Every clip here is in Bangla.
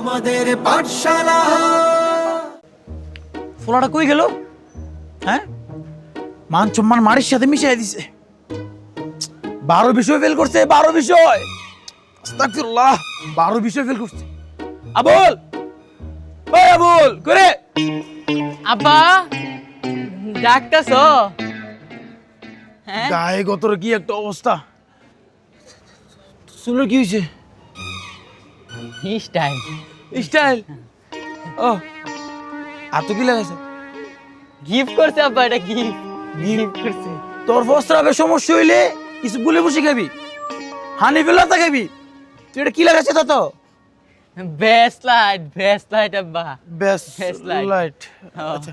আমাদের পাঠশালা। ফোলাটা কই গেল? হ্যাঁ? মান সম্মান মারির সাথে মিশিয়ে দিছে। বারো বিষয় ফেল করছে বারো বিষয়। আস্তাগফিরুল্লাহ বারো বিষয় ফেল করছে। আবুল! ওই আবুল করে। আব্বা ডাকতেছ? হ্যাঁ? গায়ে গতর কি একটা অবস্থা? শুনলো কি হয়েছে স্টাইল স্টাইল ও আর তো কি লাগাইছে? গিফট করছে আব্বা এটা গিফট গিফট করছে। তোর প্রস্রাবের সমস্যা হইলে কিছু গুলে বসে খাবি। হানি ফেলাতা খাবি। তুই এটা কি লাগাইছে তত বেস্ট লাইট বেস্ট লাইট আব্বা। Light. লাইট হ্যাঁ। আচ্ছা।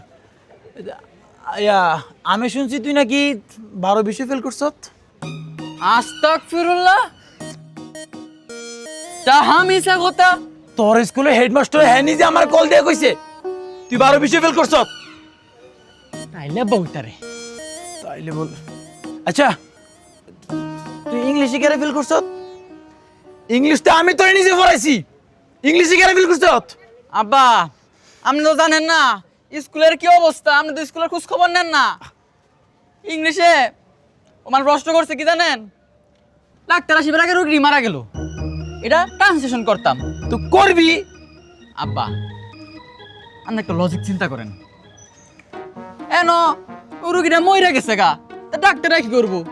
ইয়া আমি শুনছি তুই নাকি বারো বিশে ফেল করছ আস্তাক ফিরুল্লাহ তাহা মিশা কথা? তোর স্কুলে হেডমাস্টার হ্যাঁ নিজে আমার কল দিয়ে কইছে। তুই বারো বিশে ফেল করছ? তাইলে বউতারে তাইলে বল। আচ্ছা তুই ইংলিশে কেন ফেল করছ? ইংলিশটা আমি তোর নিজে পড়াইছি। ইংলিশে কেন ফেল করছ? আব্বা আপনি তো জানেন না স্কুলের কি অবস্থা? আপনি তো স্কুলের খোঁজ খবর নেন না। ইংলিশে আমার প্রশ্ন করছে কি জানেন? ডাক্তার আসিবার আগে রোগী মারা গেল। এটা ট্রান্সলেশন করতাম। তো করবি? আব্বা আপনি একটা লজিক চিন্তা করেন। এন রুগীটা মইরা গেছে গা। তা ডাক্তার কি করব?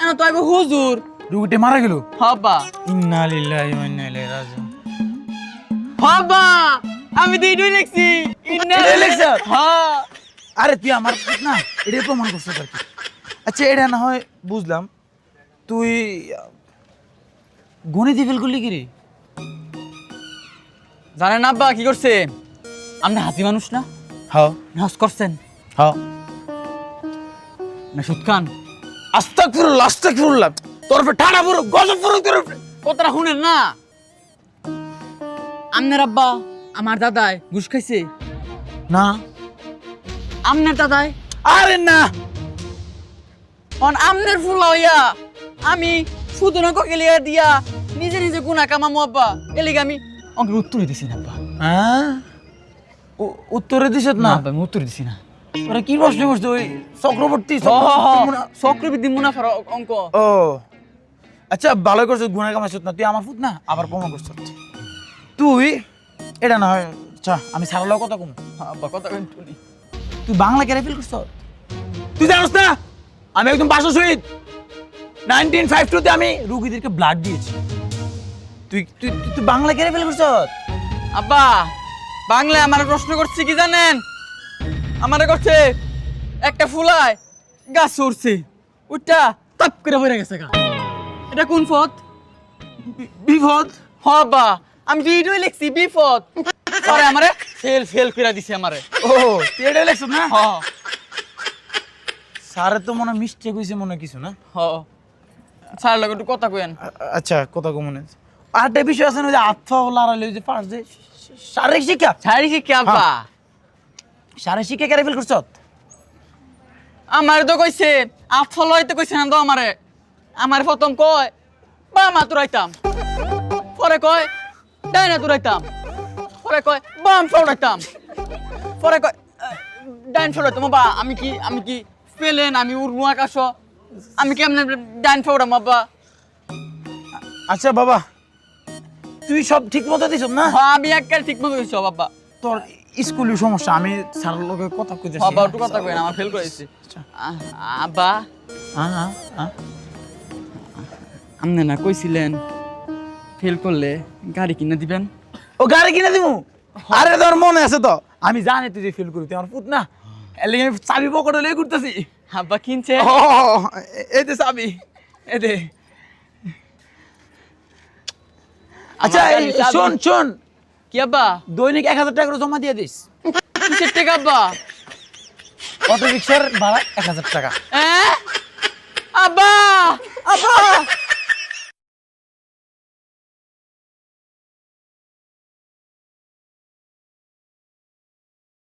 এন তো আইব হুজুর। রুগীটা মারা গেল? হব্বা ইন্না লিল্লাহি ওয়া ইন্না ইলাইহি রাজিউন। হব্বা আমি তো এটাই লিখছি। ইন্না- লিখছো? হ্যাঁ। আরে তুই আমার না এটা প্রমাণ করছিস আর কি। আচ্ছা এটা না হয় বুঝলাম। তুই গণিতে ফেল করলি কি রে? জানেন না আব্বা কি করছে? আপনি হাসি মানুষ না? হ্যাঁ। নাচ করছেন? হ্যাঁ। না সুদ খান। আস্তাক ফুরুল আস্তাক ফুরুল্লাহ তোর উপরে ঠাড়া পুরো গজব পুরো তোর উপরে। কতটা শুনেন না? আমনের আব্বা আমার দাদায় ঘুষ খাইছে? না। আমনের দাদায়? আরে না। অন আমনের ফুলা হইয়া আমি সুদন ককেলিয়া দিয়া নিজে নিজে গুনা কামামু আব্বা। এলিগে আমি অঙ্কের উত্তরই দিছি না আব্বা। হ্যাঁ? উত্তরে দিছ না? আব্বা আমি উত্তর দিছি না। তোরা কি প্রশ্ন করছিস ওই চক্রবর্তী। চক্রবর্তী মুনা- মুনাফার অঙ্ক। ও। আচ্ছা ভালো করছিস গুণা কামাইছিস না? তুই আমার ফুট না? আবার প্রমাণ করছিস তুই এটা না হয় আচ্ছা আমি সারালেও কথা কম। আব্বা কথা কইন শুনি তুই বাংলা কেন ফিল করছ? তুই জানোস না? আমি একদম পাঁচশো শহীদ। নাইনটিন ফাইভ টুতে আমি রুগীদেরকে ব্লাড দিয়েছি। তুই তুই তুই- বাংলা কেন ফেল করছ আব্বা বাংলায় আমার প্রশ্ন করছে কি জানেন? আমারে করছে একটা ফুলায় গাছ উঠছে উঠটা তাপ করে পড়ে গেছে গা। এটা কোন পথ? বিপদ। হ আব্বা আমি তো এইটাই লিখছি বিপদ। পরে আমারে ফেল ফেল করে দিছে আমারে। ও তুই এটা লেখছ না? হ। স্যারের তো মনে মিস্টেক হয়েছে মনে কিছু না? হ। স্যার লোক একটু কথা কইেন আচ্ছা কথা কম মনে আছে আরেকটা বিষয় আছে না ওই যে আত্মা লড়ালে ওই যে ফার্স্ট যে শারীরিক শিক্ষা। ছাড়ি শিখে আব্বা। শারীরিক শিক্ষা কেন ফেল করছ? আমার তো কইছে আফল হইতে কইছে না তো আমারে। আমার প্রথম কয় বা মা তুরাইতাম। পরে কয় ডাইনা তুরাইতাম। পরে কয় বাম ফৌড়াইতাম। পরে কয় ডাইন ফৌড়াইতাম। বা আমি কি আমি কি পেলেন আমি উড়মু আকাশ? আমি কেমনে ডাইন ফৌড়াম বাবা আচ্ছা বাবা তুই সব ঠিক মতো দিছ না? হ্যাঁ আমি একবার ঠিক মতো কইছি বাবা। তোর স্কুলের সমস্যা আমি স্যারের লোকের কথা কইতেছি। বাবা একটু কথা কইন আমার ফেল করেছি। আচ্ছা। আব্বা। হ্যাঁ হ্যাঁ হ্যাঁ। আপনি না কইছিলেন ফেল করলে গাড়ি কিনে দিবেন? ও গাড়ি কিনে দিমু? আরে তোর মনে আছে তো? আমি জানি তুই যে ফিল করি তুই আমার পুত না। এর লাগি আমি চাবি পকেটে লয়ে ঘুরতেছি। আব্বা কিনছে। ও এই দে চাবি এই আচ্ছা শোন শোন। কি আব্বা? দৈনিক এক হাজার টাকা করে জমা দিয়ে দিস। কিসের টাকা আব্বা? অটো রিক্সার ভাড়া এক হাজার টাকা। হ্যাঁ? আব্বা!